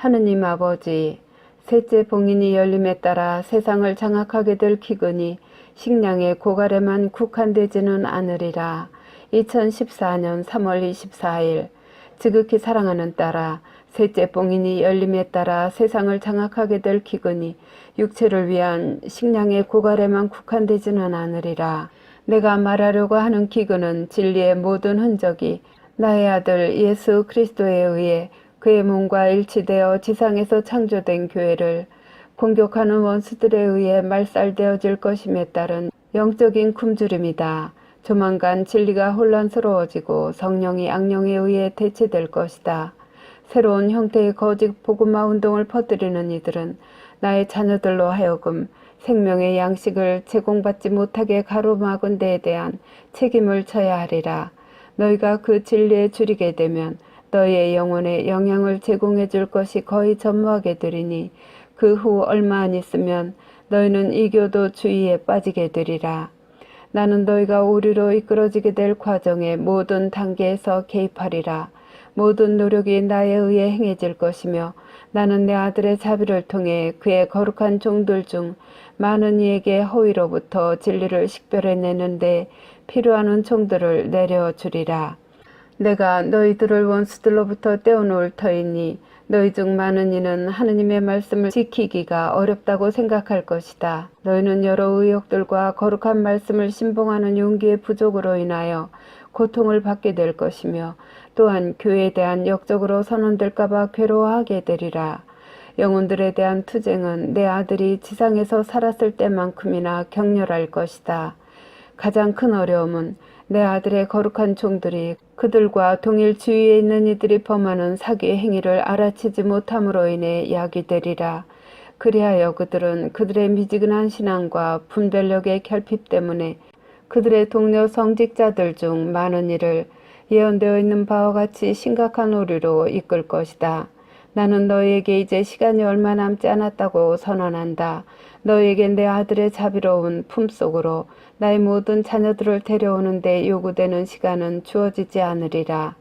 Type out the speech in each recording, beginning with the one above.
하느님 아버지, 셋째 봉인이 열림에 따라 세상을 장악하게 될 기근이 식량의 고갈에만 국한되지는 않으리라. 2014년 3월 24일 지극히 사랑하는 딸아 셋째 봉인이 열림에 따라 세상을 장악하게 될 기근이 육체를 위한 식량의 고갈에만 국한되지는 않으리라. 내가 말하려고 하는 기근은 진리의 모든 흔적이 나의 아들 예수 그리스도에 의해 그의 몸과 일치되어 지상에서 창조된 교회를 공격하는 원수들에 의해 말살되어질 것임에 따른 영적인 굶주림이다. 조만간 진리가 혼란스러워지고 성령이 악령에 의해 대체될 것이다. 새로운 형태의 거짓 복음화 운동을 퍼뜨리는 이들은 나의 자녀들로 하여금 생명의 양식을 제공받지 못하게 가로막은 데에 대한 책임을 져야 하리라. 너희가 그 진리에 줄이게 되면 너희의 영혼에 영향을 제공해 줄 것이 거의 전무하게 되리니 그 후 얼마 안 있으면 너희는 이교도 주의에 빠지게 되리라. 나는 너희가 우리로 이끌어지게 될 과정의 모든 단계에서 개입하리라. 모든 노력이 나에 의해 행해질 것이며 나는 내 아들의 자비를 통해 그의 거룩한 종들 중 많은 이에게 허위로부터 진리를 식별해내는데 필요한 종들을 내려주리라. 내가 너희들을 원수들로부터 떼어놓을 터이니 너희 중 많은 이는 하느님의 말씀을 지키기가 어렵다고 생각할 것이다. 너희는 여러 의욕들과 거룩한 말씀을 신봉하는 용기의 부족으로 인하여 고통을 받게 될 것이며 또한 교회에 대한 역적으로 선언될까봐 괴로워하게 되리라. 영혼들에 대한 투쟁은 내 아들이 지상에서 살았을 때만큼이나 격렬할 것이다. 가장 큰 어려움은 내 아들의 거룩한 종들이 그들과 동일 주위에 있는 이들이 범하는 사기의 행위를 알아채지 못함으로 인해 야기되리라. 그리하여 그들은 그들의 미지근한 신앙과 분별력의 결핍 때문에 그들의 동료 성직자들 중 많은 이를 예언되어 있는 바와 같이 심각한 오류로 이끌 것이다. 나는 너희에게 이제 시간이 얼마 남지 않았다고 선언한다. 너희에게 내 아들의 자비로운 품속으로 나의 모든 자녀들을 데려오는데 요구되는 시간은 주어지지 않으리라.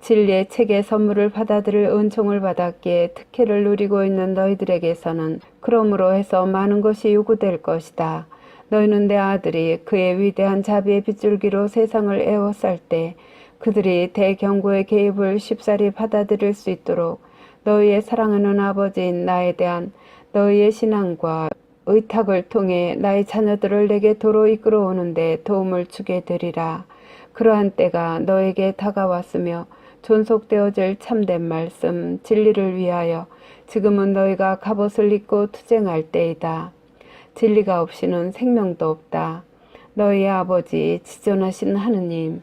진리의 책의 선물을 받아들일 은총을 받았기에 특혜를 누리고 있는 너희들에게서는 그러므로 해서 많은 것이 요구될 것이다. 너희는 내 아들이 그의 위대한 자비의 빗줄기로 세상을 에워쌀 때 그들이 대경고의 개입을 쉽사리 받아들일 수 있도록 너희의 사랑하는 아버지인 나에 대한 너희의 신앙과 의탁을 통해 나의 자녀들을 내게 도로 이끌어오는데 도움을 주게 되리라. 그러한 때가 너에게 다가왔으며 존속되어질 참된 말씀, 진리를 위하여 지금은 너희가 갑옷을 입고 투쟁할 때이다. 진리가 없이는 생명도 없다. 너희의 아버지 지존하신 하느님,